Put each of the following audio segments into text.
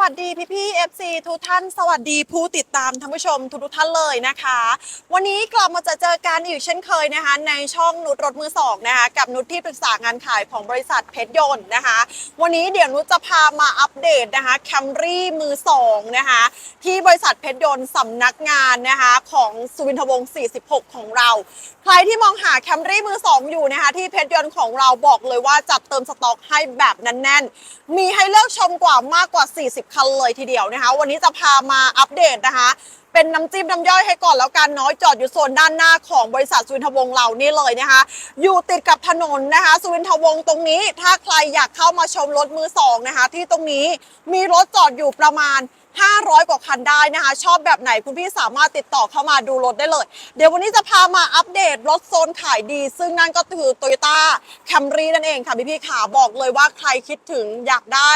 วัสดีพี่พี่เอฟซีทุกท่าน สวัสดีผู้ติดตามท่านผู้ชมทุกทุกท่านเลยนะคะ วันนี้กลับมาจะเจอกันอีกเช่นเคยนะคะ ในช่องนุชรถมือสองนะคะ กับนุชที่ปรึกษางานขายของบริษัทเพชรยนต์นะคะ วันนี้เดี๋ยวนุชจะพามาอัปเดตนะคะแคมรี่มือสองนะคะที่บริษัทเพชรยนต์สำนักงานนะคะของสุวินทวงศ์46 ของเรา ใครที่มองหาแคมรี่มือสองอยู่นะคะที่เพชรยนต์ของเราบอกเลยว่าจัดเติมสต็อกให้แบบแน่นๆมีให้เลือกชมกว่ามากกว่า 40คันเลยทีเดียวนะคะ วันนี้จะพามาอัปเดตนะคะ เป็นน้ำจิ้มน้ำย่อยให้ก่อนแล้วกันน้อยจอดอยู่โซนด้านหน้าของบริษัทสุวินทวงศ์เรานี่เลยนะคะ อยู่ติดกับถนนนะคะสุวินทวงศ์ตรงนี้ ถ้าใครอยากเข้ามาชมรถมือสองนะคะ ที่ตรงนี้มีรถจอดอยู่ประมาณ 500 กว่าคันได้นะคะ ชอบแบบไหนคุณพี่สามารถติดต่อเข้ามาดูรถได้เลย เดี๋ยววันนี้จะพามาอัปเดตรถโซนขายดี ซึ่งนั่นก็คือ Toyota Camry นั่นเองค่ะพี่พี่ขาบอกเลยว่าใครคิดถึงอยากได้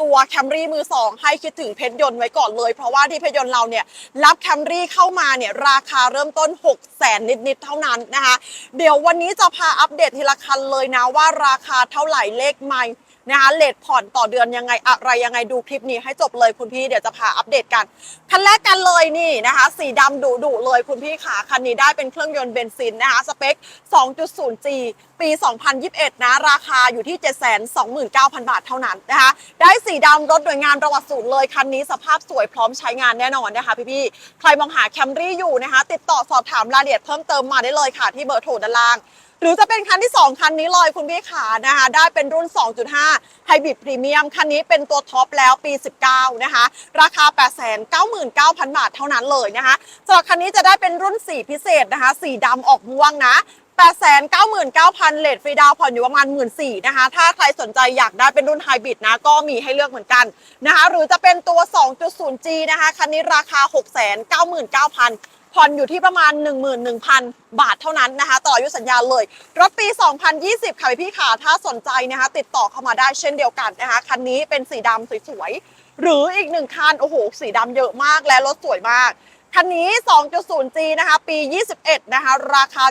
ตัว Camry มือสองให้คิดถึงเพชรยนต์ไว้ก่อนเลย เพราะว่าที่เพชรยนต์เราเนี่ยรับ Camry เข้ามาเนี่ยราคาเริ่มต้น 6 0แสนนิดๆเท่านั้นนะคะ เดี๋ยววันนี้จะพาอัปเดตทีละคันเลยนะว่าราคาเท่าไหร่เลขไม่ นะคะเลทผ่อนต่อเดือนยังไงอะไรยังไงดูคลิปนี้ให้จบเลยคุณพี่เดี๋ยวจะพาอัปเดตกันคันแรกกันเลยนี่นะคะ สีดำดุดุเลยคุณพี่ขาคันนี้ได้เป็นเครื่องยนต์เบนซินนะคะสเปค 2.0G ปี 2021 นะราคาอยู่ที่ 729,000 บาทเท่านั้นนะคะได้สีดำรถหน่วยงานประวัติศูนย์เลยคันนี้สภาพสวยพร้อมใช้งานแน่นอนนะคะพี่ๆใครมองหาแคมรี่อยู่นะคะ ติดต่อสอบถามรายละเอียดเพิ่มเติมมาได้เลยค่ะที่เบอร์โทรด้านล่าง หรือจะเป็นคันที่ 2 คันนี้เลยคุณพี่ขานะคะได้เป็นรุ่น 2.5 ไฮบริดพรีเมียมคันนี้เป็นตัวท็อปแล้วปี 19 นะคะ ราคา 899,000 บาทเท่านั้นเลยนะคะสำหรับคันนี้จะได้เป็นรุ่นสีพิเศษนะคะ สีดำออกม่วงนะ899,000 เลทฟรีดาวผ่อนอยู่ประมาณ 1 4ื่นนะคะ ถ้าใครสนใจอยากได้เป็นรุ่นไฮบริดนะ ก็มีให้เลือกเหมือนกันนะคะ หรือจะเป็นตัว 2.0G นะคะ คันนี้ราคา 699,000 ผ่อนอยู่ที่ประมาณ 11,000 บาทเท่านั้นนะคะ ต่ออายุสัญญาเลย รถปี 2020 ค่ะพี่ขาถ้าสนใจนะคะ ติดต่อเข้ามาได้เช่นเดียวกันนะคะ คันนี้เป็นสีดำสวยๆ หรืออีกหนึ่งคัน โอ้โห สีดำเยอะมากและรถสวยมากคันนี้ 2.0G นะคะ ปี 21 นะคะ ราคา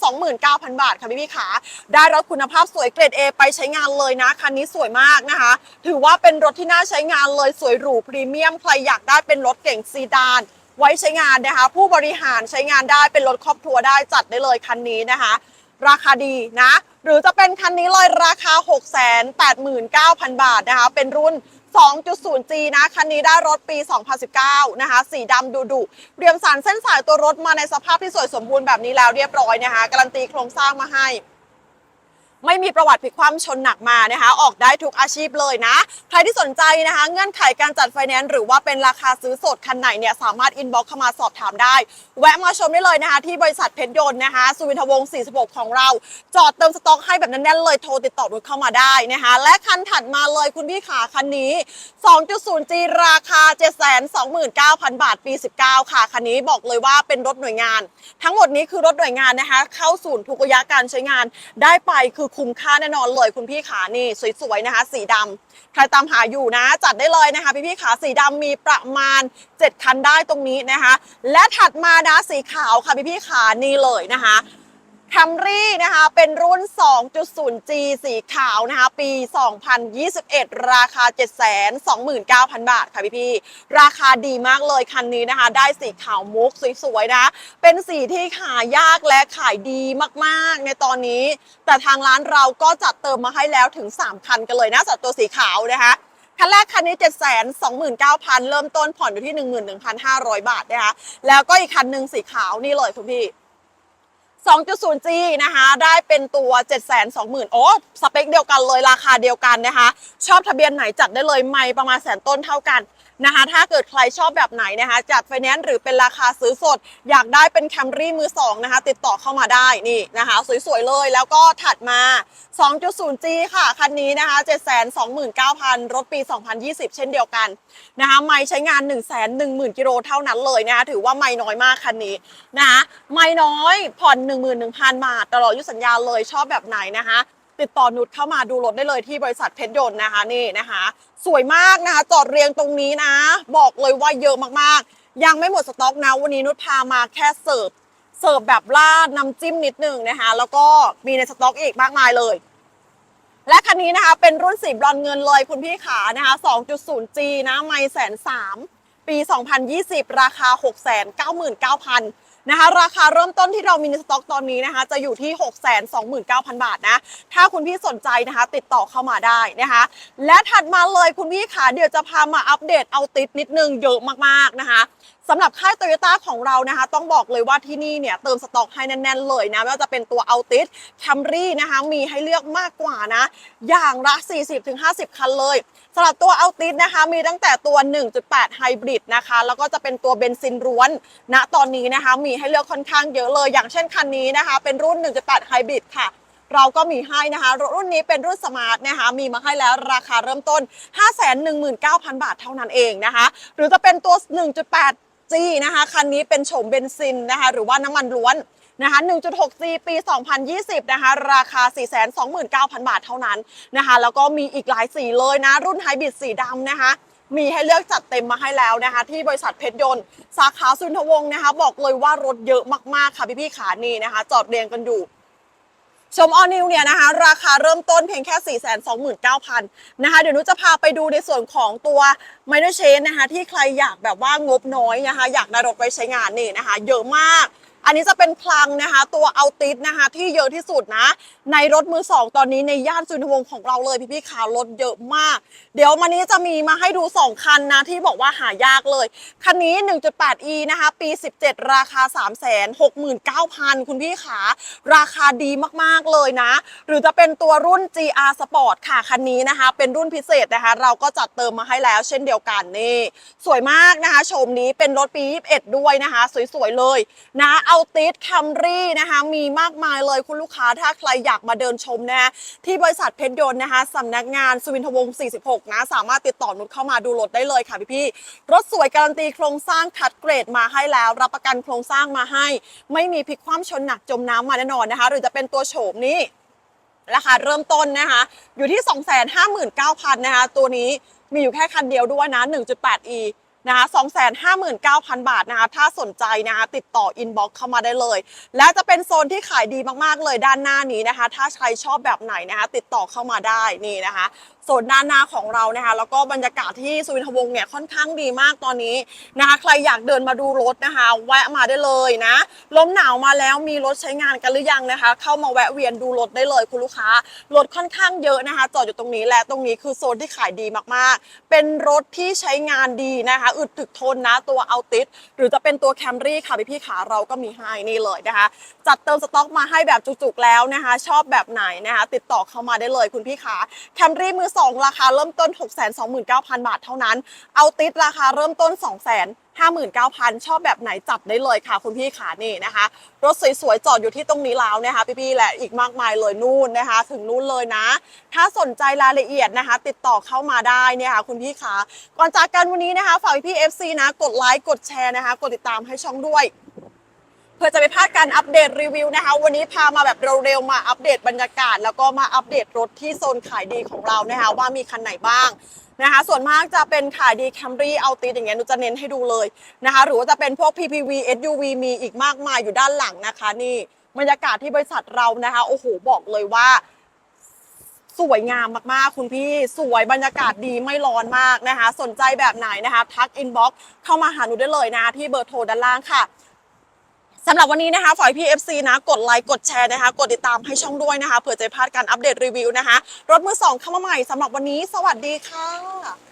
729,000 บาท ค่ะพี่พี่ขา ได้รถคุณภาพสวยเกรด A ไปใช้งานเลยนะ คันนี้สวยมากนะคะ ถือว่าเป็นรถที่น่าใช้งานเลย สวยหรูพรีเมียม ใครอยากได้เป็นรถเก่งซีดาน ไว้ใช้งานนะคะ ผู้บริหารใช้งานได้เป็นรถครอบครัวได้จัดได้เลยคันนี้นะคะ ราคาดีนะ หรือจะเป็นคันนี้เลยราคา 689,000 บาทนะคะ เป็นรุ่น 2.0G นะ คันนี้ได้รถปี 2019 นะคะ สีดำดุดุเรียมสารเส้นสายตัวรถมาในสภาพที่สวยสมบูรณ์แบบนี้แล้วเรียบร้อยนะคะ การันตีโครงสร้างมาให้ ไม่มีประวัติพลิกคว่ำชนหนักมานะคะ ออกได้ทุกอาชีพเลยนะ ใครที่สนใจนะคะ เงื่อนไขการจัดไฟแนนซ์หรือว่าเป็นราคาซื้อสดคันไหนเนี่ยสามารถอินบ็อกเข้ามาสอบถามได้ แวะมาชมได้เลยนะคะ ที่บริษัทเพชรยนต์นะคะ สุวินทวงศ์46 ของเรา จอดเติมสต็อกให้แบบแน่นๆเลยโทรติดต่อรถเข้ามาได้นะคะ และคันถัดมาเลยคุณพี่ขาคันนี้ 2.0G ราคา 729,000 บาทปี 19 ค่ะคันนี้บอกเลยว่าเป็นรถหน่วยงาน ทั้งหมดนี้คือรถหน่วยงานนะคะ เข้าศูนย์ทุกระยะการใช้งานได้ไปคือคุ้มค่าแน่นอนเลยคุณพี่ขานี่สวยๆนะคะ สีดำใครตามหาอยู่นะ จัดได้เลยนะคะ พี่พี่ขาสีดำมีประมาณ 7 คันได้ตรงนี้นะคะ และถัดมานะสีขาวค่ะพี่พี่ขานี่เลยนะคะ แคมรี่นะคะเป็นรุ่น 2.0G สีขาวนะคะปี 2021 ราคา 729,000 บาทค่ะพี่พี่ๆราคาดีมากเลยคันนี้นะคะ ได้สีขาวมุกสวยๆนะ เป็นสีที่ขายยากและขายดีมากๆ ในตอนนี้ แต่ทางร้านเราก็จัดเติมมาให้แล้วถึง 3 คันกันเลยนะสำหรับตัวสีขาวนะคะคันแรกคันนี้ 7 2 9 0 0 0 เริ่มต้นผ่อนอยู่ที่ 11,500 บาทนะคะแล้วก็อีกคันหนึ่งสีขาวนี่เลยคุณพี่ 2.0G นะคะ ได้เป็นตัว 720,000 โอ้สเปคเดียวกันเลยราคาเดียวกันนะคะ ชอบทะเบียนไหนจัดได้เลยไม่ประมาณแสนต้นเท่ากันนะคะ ถ้าเกิดใครชอบแบบไหนนะคะ จัดไฟแนนซ์หรือเป็นราคาซื้อสด อยากได้เป็นแคมรี่มือสองนะคะ ติดต่อเข้ามาได้นี่นะคะ สวยๆเลยแล้วก็ถัดมา 2.0G ค่ะ คันนี้นะคะ 729,000 รถปี 2020 เช่นเดียวกันนะคะ ไม่ใช้งาน 1 1 0 0 0 0 กิโลเท่านั้นเลยนะคะ ถือว่าไม่น้อยมากคันนี้นะคะไม่น้อยผ่อน11,000 บาท ตลอดอายุสัญญาเลยชอบแบบไหนนะคะ ติดต่อนุชเข้ามาดูรถได้เลยที่บริษัทเพชรยนต์นะคะนี่นะคะ สวยมากนะคะ จอดเรียงตรงนี้นะ บอกเลยว่าเยอะมากๆ ยังไม่หมดสต็อกนะวันนี้นุชพามาแค่เสิร์ฟเสิร์ฟแบบราดน้ำจิ้มนิดหนึ่งนะคะ แล้วก็มีในสต็อกอีกมากมายเลย และคันนี้นะคะเป็นรุ่นสีบรอนเงินเลยคุณพี่ขานะคะ 2.0G นะ ไม่แสนสามปี 2020 ราคา 699,000 นะคะ ราคาเริ่มต้นที่เรามีในสต็อกตอนนี้นะคะ จะอยู่ที่ 629,000 บาทนะ ถ้าคุณพี่สนใจนะคะ ติดต่อเข้ามาได้นะคะ และถัดมาเลยคุณพี่ขาเดี๋ยวจะพามาอัปเดตเอาติดนิดนึงเยอะมากๆนะคะ สำหรับค่ายโตโยต้าของเรานะคะ ต้องบอกเลยว่าที่นี่เนี่ยเติมสต็อกให้แน่นๆเลยนะไม่ว่าจะเป็นตัวเอาติสแคมรี่นะคะมีให้เลือกมากกว่านะ อย่างละ 40-50 คันเลยสำหรับตัวเอาติสนะคะมีตั้งแต่ตัว 1.8 ไฮบริดนะคะ แล้วก็จะเป็นตัวเบนซินล้วนณตอนนี้นะคะมีให้เลือกค่อนข้างเยอะเลย อย่างเช่นคันนี้นะคะ เป็นรุ่น 1.8 ไฮบริดค่ะเราก็มีให้นะคะ รุ่นนี้เป็นรุ่นสมาร์ทนะคะ มีมาให้แล้วราคาเริ่มต้น 519,000 บาทเท่านั้นเองนะคะ หรือจะเป็นตัว 1.8 G นะคะคันนี้เป็นโฉมเบนซินนะคะหรือว่าน้ำมันล้วนนะคะ 1.6G ปี 2020 นะคะ ราคา 429,000 บาทเท่านั้นนะคะ แล้วก็มีอีกหลายสีเลยนะ รุ่นไฮบริดสีดำนะคะ มีให้เลือกจัดเต็มมาให้แล้วนะคะ ที่บริษัทเพชรยนต์ สาขาสุนทรวงศ์นะคะ บอกเลยว่ารถเยอะมาก ๆ ค่ะพี่ๆขานี่นะคะ จอดเรียงกันอยู่ ชมออนิวเนี่ยนะคะราคาเริ่มต้นเพียงแค่ 4 2 9 0 0 0นะคะเดี๋ยวนุจะพาไปดูในส่วนของตัวไมโนเชนนะคะที่ใครอยากแบบว่างบน้อยนะคะอยากได้รถไปใช้งานนี่นะคะ เยอะมาก อันนี้จะเป็นคลังนะคะ ตัวเอาติสนะคะ ที่เยอะที่สุดนะ ในรถมือสองตอนนี้ในย่านสุนทรวงศ์ของเราเลยพี่ๆขาวรถเยอะมาก เดี๋ยววันนี้จะมีมาให้ดู 2 คันนะ ที่บอกว่าหายากเลย คันนี้ 1.8e นะคะ ปี 17 ราคา 369,000 คุณพี่ขาราคาดีมากๆเลยนะ หรือจะเป็นตัวรุ่น GR Sport ค่ะ คันนี้นะคะ เป็นรุ่นพิเศษนะคะ เราก็จัดเติมมาให้แล้วเช่นเดียวกันนี่ สวยมากนะคะโฉมนี้เป็นรถปี 21 ด้วยนะคะ สวยๆเลยนะเอาติสแคมรี่นะคะมีมากมายเลยคุณลูกค้าถ้าใครอยากมาเดินชมนะคะที่บริษัทเพชรยนต์นะคะสำนักงานสุวินทวงศ์46 นะสามารถติดต่อนุชเข้ามาดูรถได้เลยค่ะพี่ๆรถสวยการันตีโครงสร้างคัดเกรดมาให้แล้ว รับประกันโครงสร้างมาให้ ไม่มีพลิกคว่ำชนหนักจมน้ำมาแน่นอนนะคะ หรือจะเป็นตัวโฉมนี้ราคาเริ่มต้นนะคะ อยู่ที่ 259,000นะคะตัวนี้มีอยู่แค่คันเดียวด้วยนะ 1.8e นะคะ259,000บาทนะคะ ถ้าสนใจนะคะติดต่ออินบ็อกซ์เข้ามาได้เลย และจะเป็นโซนที่ขายดีมากๆเลยด้านหน้านี้นะคะ ถ้าใครชอบแบบไหนนะคะ ติดต่อเข้ามาได้นี่นะคะโซนด้านหน้าของเรานะคะ แล้วก็บรรยากาศที่สุวินทวงศ์เนี่ยค่อนข้างดีมากตอนนี้นะคะ ใครอยากเดินมาดูรถนะคะ แวะมาได้เลยนะลมหนาวมาแล้วมีรถใช้งานกันหรือยังนะคะ เข้ามาแวะเวียนดูรถได้เลยคุณลูกค้ารถค่อนข้างเยอะนะคะ จอดอยู่ตรงนี้และตรงนี้คือโซนที่ขายดีมากๆ เป็นรถที่ใช้งานดีนะคะอึดถึกทนนะตัวเอาติสหรือจะเป็นตัวแคมรี่ค่ะพี่ๆขาเราก็มีให้นี่เลยนะคะ จัดเติมสต็อกมาให้แบบจุกๆแล้วนะคะ ชอบแบบไหนนะคะ ติดต่อเข้ามาได้เลยคุณพี่ขาแคมรี่มือสองราคาเริ่มต้น 629,000 บาทเท่านั้น เอาติสราคาเริ่มต้น 2 0 0 0 0 0 ชอบแบบไหนจับได้เลยค่ะ คุณพี่ขานี่นะคะ รถสวยๆ จอดอยู่ที่ตรงนี้แล้วนะคะ พี่ๆและอีกมากมายเลยนู่นนะคะ ถึงนู่นเลยนะ ถ้าสนใจรายละเอียดนะคะ ติดต่อเข้ามาได้เนี่ยค่ะ คุณพี่ขาก่อนจากกันวันนี้นะคะฝากพี่ๆ FC นะ กดไลค์กดแชร์นะคะ กดติดตามให้ช่องด้วย เพื่อจะไม่พลาดการอัปเดตรีวิวนะคะ วันนี้พามาแบบเร็วๆมาอัปเดตบรรยากาศ แล้วก็มาอัปเดตรถที่โซนขายดีของเรานะคะว่ามีคันไหนบ้างนะคะ ส่วนมากจะเป็นขายดี Camry เอาตีอย่างเงี้ยหนูจะเน้นให้ดูเลยนะคะ หรือว่าจะเป็นพวก PPV SUV มีอีกมากมายอยู่ด้านหลังนะคะนี่บรรยากาศที่บริษัทเรานะคะโอ้โหบอกเลยว่าสวยงามมากๆ คุณพี่สวยบรรยากาศดีไม่ร้อนมากนะคะ สนใจแบบไหนนะคะ ทักอินบ็อกเข้ามาหาหนูได้เลยนะที่เบอร์โทรด้านล่างค่ะ สำหรับวันนี้นะคะฝอยพี่ FC นะกดไลค์กดแชร์นะคะ กดติดตามให้ช่องด้วยนะคะเผื่อจะพลาดการอัปเดตรีวิวนะคะ รถมือสองเข้ามาใหม่สำหรับวันนี้ สวัสดีค่ะ